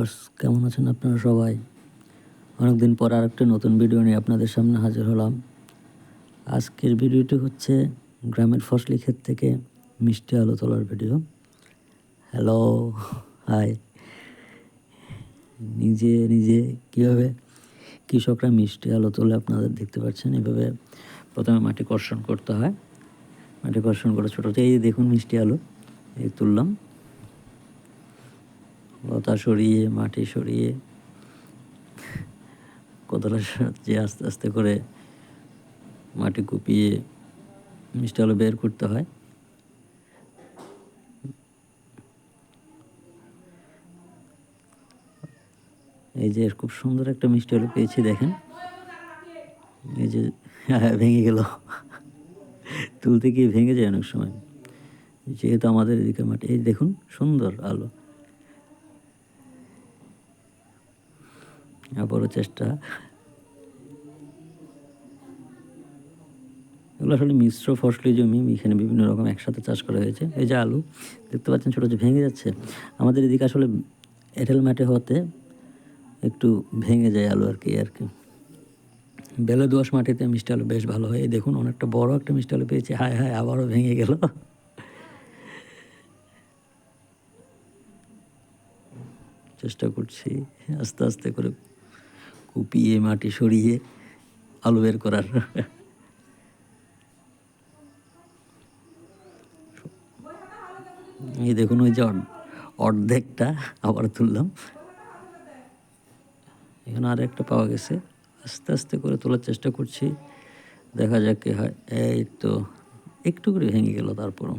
Viewers, কেমন আছেন আপনারা সবাই? অনেকদিন পর আরেকটা নতুন ভিডিও নিয়ে আপনাদের সামনে হাজির হলাম। আজকের ভিডিওটি হচ্ছে গ্রামের ফসলি ক্ষেত থেকে মিষ্টি আলু তোলার ভিডিও। হ্যালো হাই নিজে নিজে কীভাবে কৃষকরা মিষ্টি আলু তোলে আপনাদের দেখতে পাচ্ছেন? এভাবে প্রথমে মাটি কর্ষণ করতে হয়। মাটি কর্ষণ করে ছোটো। এই দেখুন মিষ্টি আলু, এই তুললাম। লতা সরিয়ে, মাটি সরিয়ে কোদালের সাহায্যে আস্তে আস্তে করে মাটি কুপিয়ে মিষ্টি আলু বের করতে হয়। এই যে খুব সুন্দর একটা মিষ্টি আলু পেয়েছি দেখেন। এই যে ভেঙে গেল। তুলতে গিয়ে ভেঙে যায় অনেক সময়। যেহেতু আমাদের এদিকে মাটি, এই দেখুন সুন্দর আলো। আবারও চেষ্টা। এগুলো আসলে মিশ্র ফসলি জমি, এখানে বিভিন্ন রকম একসাথে চাষ করা হয়েছে। এই যে আলু, দেখতে পাচ্ছেন ছোটো যে ভেঙে যাচ্ছে। আমাদের এদিকে আসলে এঁটেল মাঠে হতে একটু ভেঙে যায় আলু আর কি আর কি। বেলে দোয়াশ মাটিতে মিষ্টি আলু বেশ ভালো হয়। দেখুন, অনেকটা বড় একটা মিষ্টি আলু পেয়েছি। হায় হায়, আবারও ভেঙে গেল। চেষ্টা করছি আস্তে আস্তে করে কুপিয়ে মাটি সরিয়ে আলু বের করার। এই দেখুন ওই যে অর্ধ- অর্ধেকটা আবার তুললাম। এখানে আর একটা পাওয়া গেছে। আস্তে আস্তে করে তোলার চেষ্টা করছি। দেখা যাক কি হয়। এই তো একটু করে ভেঙে গেল তারপরও।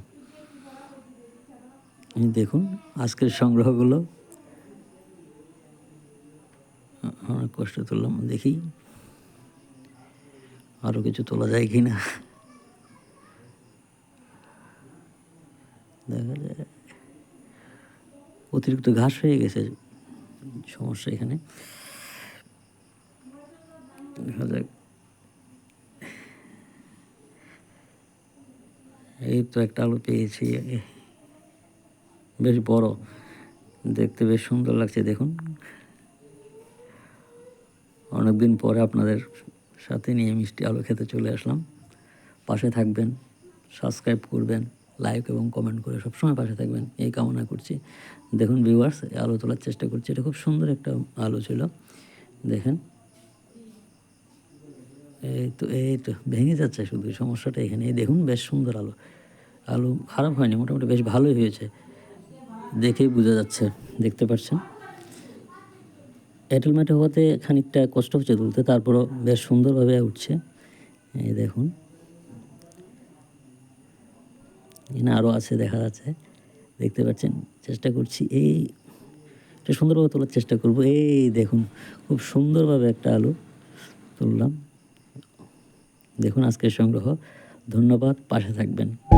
দেখুন আজকের সংগ্রহগুলো। অনেক কষ্ট তুললাম, দেখি আরও কিছু তোলা যায় কি না দেখা যায় অতিরিক্ত ঘাস হয়ে গেছে, সমস্যা এখানে। দেখা যাক। এই তো একটা আলু পেয়েছি বেশ বড়, দেখতে বেশ সুন্দর লাগছে, দেখুন। অনেকদিন পরে আপনাদের সাথে নিয়ে মিষ্টি আলো খেতে চলে আসলাম। পাশে থাকবেন সাবস্ক্রাইব করবেন লাইক এবং কমেন্ট করে সবসময় পাশে থাকবেন। এই কামনা করছি। দেখুন ভিউয়ার্স আলো তোলার চেষ্টা করছি। এটা খুব সুন্দর একটা আলো ছিল। দেখেন। এই তো এই তো, ভেঙে যাচ্ছে শুধু, সমস্যাটা এখানে। এই দেখুন, বেশ সুন্দর আলো। আলু খারাপ হয়নি, মোটামুটি বেশ ভালোই হয়েছে। দেখেই বোঝা যাচ্ছে, দেখতে পাচ্ছেন? এঁটেল মাঠে হওয়াতে খানিকটা কষ্ট হচ্ছে তুলতে, তারপরও বেশ সুন্দরভাবে উঠছে। এই দেখুন। এখানে আরও আছে, দেখা যাচ্ছে। দেখতে পাচ্ছেন? চেষ্টা করছি এই একটু সুন্দরভাবে তোলার চেষ্টা করব। এই দেখুন, খুব সুন্দরভাবে একটা আলু তুললাম। দেখুন আজকের সংগ্রহ। ধন্যবাদ, পাশে থাকবেন।